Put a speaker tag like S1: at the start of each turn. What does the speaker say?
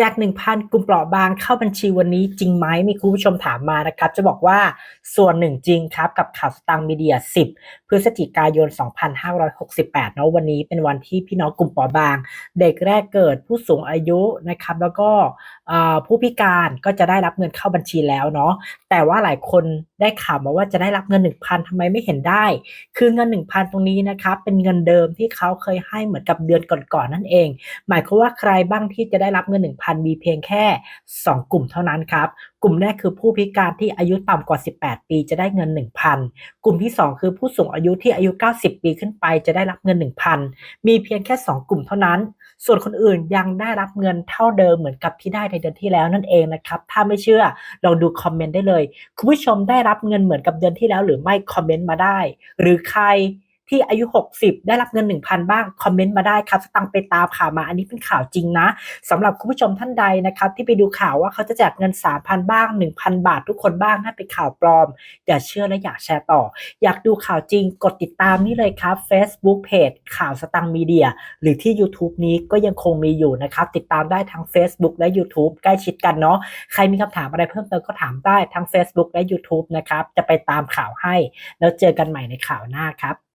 S1: แจก1,000 กลุ่มเปราะบางเข้าบัญชีวันนี้จริงไหมมีคุณผู้ชมถามมานะครับ จะบอกว่าส่วนหนึ่งจริงครับกับข่าวสตางค์มีเดีย 10 พฤศจิกายน 2568 เนาะวันนี้เป็นวันที่พี่น้องกลุ่มเปราะบาง เด็กแรกเกิดผู้สูงอายุนะครับ แล้วก็ผู้พิการก็จะได้รับเงินเข้าบัญชีแล้วเนาะแต่ว่าหลายคนได้ข่าวมาว่าจะได้รับเงิน 1,000ทำไมไม่เห็นได้ คือเงิน 1,000 ตรงนี้นะครับเป็นเงินเดิมที่เขาเคยให้เหมือนกับเดือนก่อนๆนั่นเอง หมายความว่าใครบ้างที่จะได้รับเงิน 1,000มีเพียงแค่ 2 กลุ่มเท่านั้นครับ กลุ่มแรกคือผู้พิการที่อายุต่ำกว่า 18 ปีจะได้เงิน 1,000 กลุ่มที่ 2 คือผู้สูงอายุที่อายุ 90 ปีขึ้นไปจะได้รับเงิน 1,000 มีเพียงแค่ 2 กลุ่มเท่านั้น ส่วนคนอื่นยังได้รับเงินเท่าเดิมเหมือนกับที่ได้ในเดือนที่แล้วนั่นเองนะครับ ถ้าไม่เชื่อลองดูคอมเมนต์ได้เลย คุณผู้ชมได้รับเงินเหมือนกับเดือนที่แล้ว หรือไม่คอมเมนต์มาได้ หรือใคร ที่อายุ 60 ได้รับเงิน 1,000 บ้าง คอมเมนต์มาได้ครับสตังไปตามข่าวมาอันนี้เป็นข่าวจริงนะสำหรับคุณผู้ชมท่านใดนะครับที่ไปดูข่าวว่าเขาจะแจกเงิน 3,000 บ้าง 1,000 บาททุกคนบ้างนั่นเป็นข่าวปลอม อย่าเชื่อและอยากแชร์ต่อ อยากดูข่าวจริงกดติดตามนี่เลยครับ Facebook Page ข่าวสตังมีเดีย หรือที่ YouTube นี้ก็ยังคงมีอยู่นะครับติดตามได้ทั้ง Facebook และ YouTube ใกล้ชิดกันเนาะใครมีคำถามอะไรเพิ่มเติมก็ถามได้ทั้ง Facebook และ YouTube นะครับจะไปตามข่าวให้ แล้วเจอกันใหม่ในข่าวหน้าครับ